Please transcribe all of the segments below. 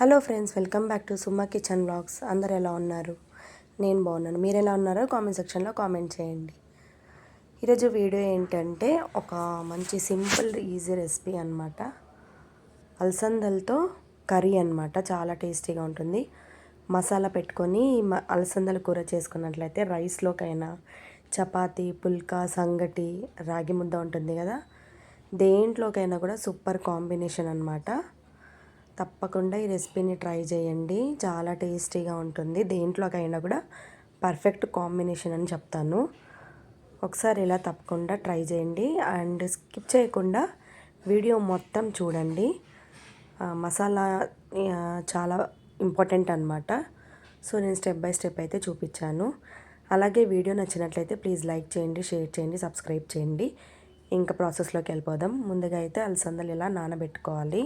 Hello friends welcome back to Summa kitchen blogs. అందరు ఎలా ఉన్నారు? నేను బాగున్నాను. మీరు ఎలా ఉన్నారో కామెంట్ సెక్షన్లో కామెంట్ చేయండి. ఈరోజు వీడియో ఏంటంటే ఒక మంచి సింపుల్ ఈజీ రెసిపీ అనమాట అలసందలతో కర్రీ అనమాట చాలా టేస్టీగా ఉంటుంది. మసాలా పెట్టుకొని మ అలసందల కూర చేసుకున్నట్లయితే రైస్లోకైనా చపాతి పుల్కా సంగటి రాగి ముద్ద ఉంటుంది కదా? దేంట్లోకైనా కూడా సూపర్ కాంబినేషన్ అనమాట తప్పకుండా ఈ రెసిపీని ట్రై చేయండి. చాలా టేస్టీగా ఉంటుంది. దేంట్లోకైనా కూడా పర్ఫెక్ట్ కాంబినేషన్ అని చెప్తాను. ఒకసారి ఇలా తప్పకుండా ట్రై చేయండి. అండ్ స్కిప్ చేయకుండా వీడియో మొత్తం చూడండి. మసాలా చాలా ఇంపార్టెంట్ అనమాట సో నేను స్టెప్ బై స్టెప్ అయితే చూపించాను. అలాగే వీడియో నచ్చినట్లయితే ప్లీజ్ లైక్ చేయండి షేర్ చేయండి సబ్స్క్రైబ్ చేయండి. ఇంకా ప్రాసెస్లోకి వెళ్ళిపోదాం. ముందుగా అయితే అలసందలు ఇలా నానబెట్టుకోవాలి.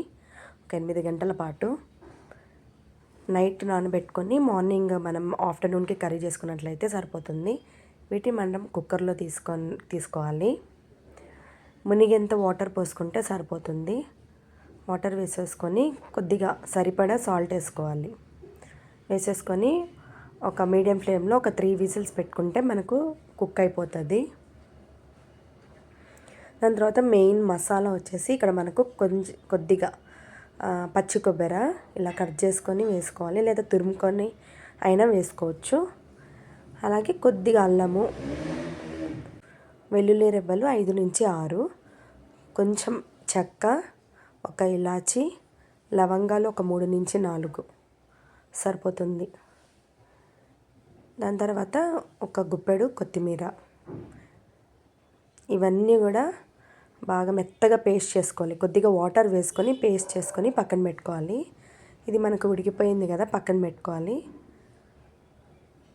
ఒక ఎనిమిది గంటల పాటు నైట్ నానబెట్టుకొని మార్నింగ్ మనం ఆఫ్టర్నూన్కి కర్రీ చేసుకున్నట్లయితే సరిపోతుంది. వీటిని మనం కుక్కర్లో తీసుకొని తీసుకోవాలి. మునిగెంత వాటర్ పోసుకుంటే సరిపోతుంది. వాటర్ వేసేసుకొని కొద్దిగా సరిపడా సాల్ట్ వేసుకోవాలి. వేసేసుకొని ఒక మీడియం ఫ్లేమ్లో ఒక త్రీ విజిల్స్ పెట్టుకుంటే మనకు కుక్ అయిపోతుంది. దాని తర్వాత మెయిన్ మసాలా వచ్చేసి ఇక్కడ మనకు కొంచెం కొద్దిగా పచ్చి కొబ్బరి ఇలా కట్ చేసుకొని వేసుకోవాలి లేదా తురుముకొని అయినా వేసుకోవచ్చు. అలాగే కొద్దిగా అల్లము వెల్లుల్లి రెబ్బలు ఐదు నుంచి ఆరు. కొంచెం చెక్క ఒక ఇలాచి లవంగాలు ఒక మూడు నుంచి నాలుగు. సరిపోతుంది. దాని తర్వాత ఒక గుప్పెడు కొత్తిమీర. ఇవన్నీ కూడా బాగా మెత్తగా పేస్ట్ చేసుకోవాలి. కొద్దిగా వాటర్ వేసుకొని పేస్ట్ చేసుకొని పక్కన పెట్టుకోవాలి. ఇది మనకు ఉడికిపోయింది కదా పక్కన పెట్టుకోవాలి.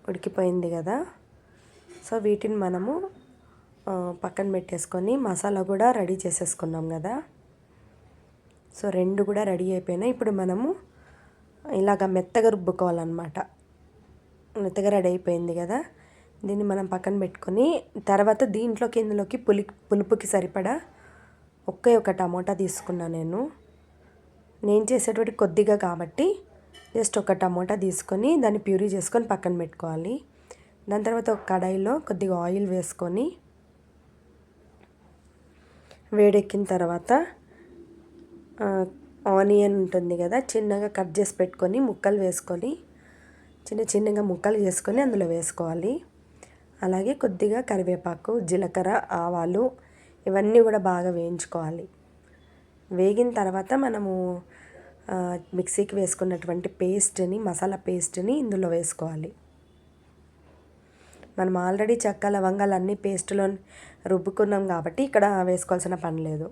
ఉడికిపోయింది కదా. సో వీటిని మనము పక్కన పెట్టేసుకొని మసాలా కూడా రెడీ చేసేసుకున్నాం కదా. సో రెండు కూడా రెడీ అయిపోయినాయి. ఇప్పుడు మనము ఇలాగ మెత్తగా రుబ్బుకోవాలన్నమాట. మెత్తగా రెడీ అయిపోయింది కదా. దీన్ని మనం పక్కన పెట్టుకొని తర్వాత దీంట్లోకి ఇందులోకి పులి పులుపుకి సరిపడా ఒకే ఒక టమోటా తీసుకున్నా నేను. నేను చేసేటువంటి కొద్దిగా కాబట్టి జస్ట్ ఒక టమోటా తీసుకొని దాన్ని ప్యూరీ చేసుకొని పక్కన పెట్టుకోవాలి. దాని తర్వాత ఒక కడాయిలో కొద్దిగా ఆయిల్ వేసుకొని వేడెక్కిన తర్వాత ఆనియన్ ఉంటుంది కదా చిన్నగా కట్ చేసి పెట్టుకొని ముక్కలు వేసుకొని చిన్న చిన్నగా ముక్కలు చేసుకొని అందులో వేసుకోవాలి. అలాగే కొద్దిగా కరివేపాకు జీలకర్ర ఆవాలు ఇవన్నీ కూడా బాగా వేయించుకోవాలి. వేగిన తర్వాత మనము మిక్సీకి వేసుకున్నటువంటి పేస్ట్ని మసాలా పేస్ట్ని ఇందులో వేసుకోవాలి. మనం ఆల్రెడీ చెక్క లవంగాలు అన్నీ పేస్ట్లో రుబ్బుకున్నాం కాబట్టి ఇక్కడ వేసుకోవాల్సిన పని లేదు.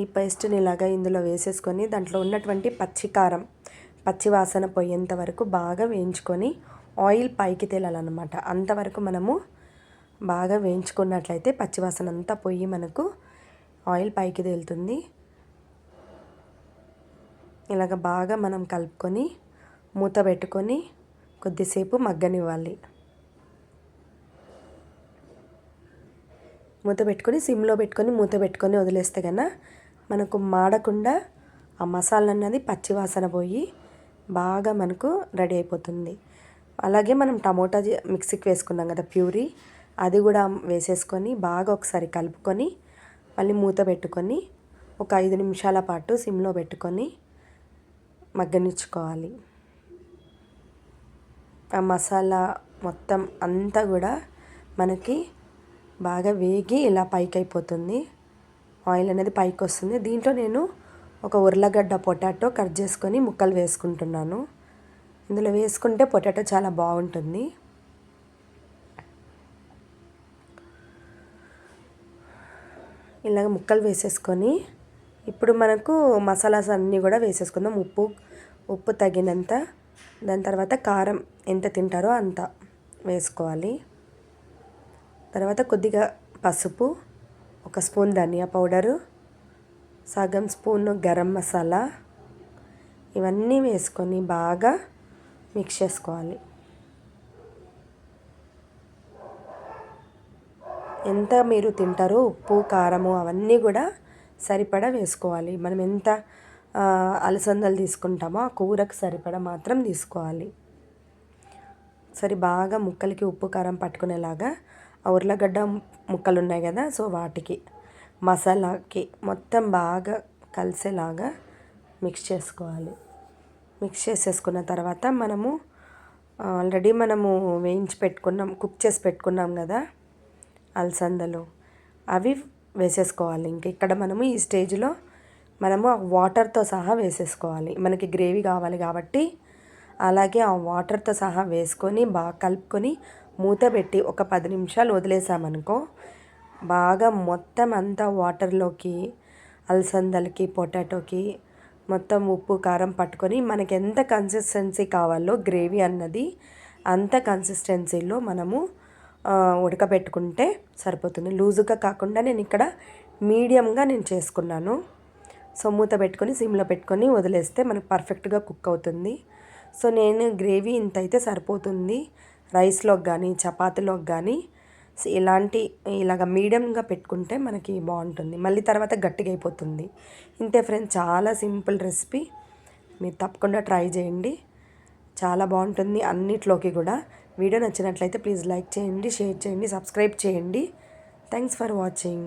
ఈ పేస్ట్ని ఇలాగా ఇందులో వేసేసుకొని దాంట్లో ఉన్నటువంటి పచ్చికారం పచ్చివాసన పచ్చి వాసన పోయేంత వరకు బాగా వేయించుకొని ఆయిల్ పైకి తేలాలన్నమాట. అంతవరకు మనము బాగా వేయించుకున్నట్లయితే పచ్చివాసన అంతా పోయి మనకు ఆయిల్ పైకి తేలుతుంది. ఇలాగ బాగా మనం కలుపుకొని మూత పెట్టుకొని కొద్దిసేపు మగ్గనివ్వాలి. మూత పెట్టుకొని సిమ్లో పెట్టుకొని మూత పెట్టుకొని వదిలేస్తే కన్నా మనకు మాడకుండా ఆ మసాలా అన్నది పచ్చివాసన పోయి బాగా మనకు రెడీ అయిపోతుంది. అలాగే మనం టమోటా మిక్సీకి వేసుకున్నాం కదా ప్యూరీ. అది కూడా వేసేసుకొని బాగా ఒకసారి కలుపుకొని మళ్ళీ మూత పెట్టుకొని ఒక ఐదు నిమిషాల పాటు సిమ్లో పెట్టుకొని మగ్గనిచ్చుకోవాలి. ఆ మసాలా మొత్తం అంతా కూడా మనకి బాగా వేగి ఇలా పైకి అయిపోతుంది ఆయిల్ అనేది పైకి వస్తుంది దీంట్లో నేను ఒక ఉర్లగడ్డ పొటాటో కట్ చేసుకొని ముక్కలు వేసుకుంటున్నాను. ఇందులో వేసుకుంటే పొటాటో చాలా బాగుంటుంది. ఇలాగ ముక్కలు వేసేసుకొని ఇప్పుడు మనకు మసాలాస్ అన్నీ కూడా వేసేసుకుందాం. ఉప్పు ఉప్పు తగినంత. దాని తర్వాత కారం ఎంత తింటారో అంత వేసుకోవాలి. తర్వాత కొద్దిగా పసుపు ఒక స్పూన్ ధనియా పౌడరు సగం స్పూన్ గరం మసాలా. ఇవన్నీ వేసుకొని బాగా మిక్స్ చేసుకోవాలి. ఎంత మీరు తింటారో ఉప్పు కారము అవన్నీ కూడా సరిపడా వేసుకోవాలి. మనం ఎంత అలసందలు తీసుకుంటామో ఆ కూరకు సరిపడా మాత్రం తీసుకోవాలి. సరే బాగా ముక్కలకి ఉప్పు కారం పట్టుకునేలాగా ఆ ఉర్లగడ్డ ముక్కలు ఉన్నాయి కదా సో వాటికి మసాలాకి మొత్తం బాగా కలిసేలాగా మిక్స్ చేసుకోవాలి. మిక్స్ చేసేసుకున్న తర్వాత మనము ఆల్రెడీ మనము వేయించి పెట్టుకున్నాం కుక్ చేసి పెట్టుకున్నాం కదా అలసందలు అవి వేసేసుకోవాలి. ఇంక ఇక్కడ మనము ఈ స్టేజ్లో మనము ఆ వాటర్తో సహా వేసేసుకోవాలి. మనకి గ్రేవీ కావాలి కాబట్టి అలాగే ఆ వాటర్తో సహా వేసుకొని బాగా కలుపుకొని మూత పెట్టి ఒక పది నిమిషాలు వదిలేసామనుకో బాగా మొత్తం అంతా వాటర్లోకి అలసందలకి పొటాటోకి మొత్తం ఉప్పు కారం పట్టుకొని మనకి ఎంత కన్సిస్టెన్సీ కావాలో గ్రేవీ అన్నది అంత కన్సిస్టెన్సీలో మనము ఉడకబెట్టుకుంటే సరిపోతుంది. లూజుగా కాకుండా నేను ఇక్కడ మీడియంగా నేను చేసుకున్నాను. సో మూత పెట్టుకొని సిమ్లో పెట్టుకొని వదిలేస్తే మనకు పర్ఫెక్ట్గా కుక్ అవుతుంది. సో నేను గ్రేవీ ఇంత అయితే సరిపోతుంది. రైస్లోకి కానీ చపాతీలోకి కానీ. ఇలాంటి ఇలాగ మీడియంగా పెట్టుకుంటే మనకి బాగుంటుంది. మళ్ళీ తర్వాత గట్టిగా అయిపోతుంది. ఇంతే ఫ్రెండ్స్ చాలా సింపుల్ రెసిపీ. మీరు తప్పకుండా ట్రై చేయండి. చాలా బాగుంటుంది అన్నిట్లోకి కూడా. వీడియో నచ్చినట్లయితే ప్లీజ్ లైక్ చేయండి షేర్ చేయండి సబ్స్క్రైబ్ చేయండి. Thanks for watching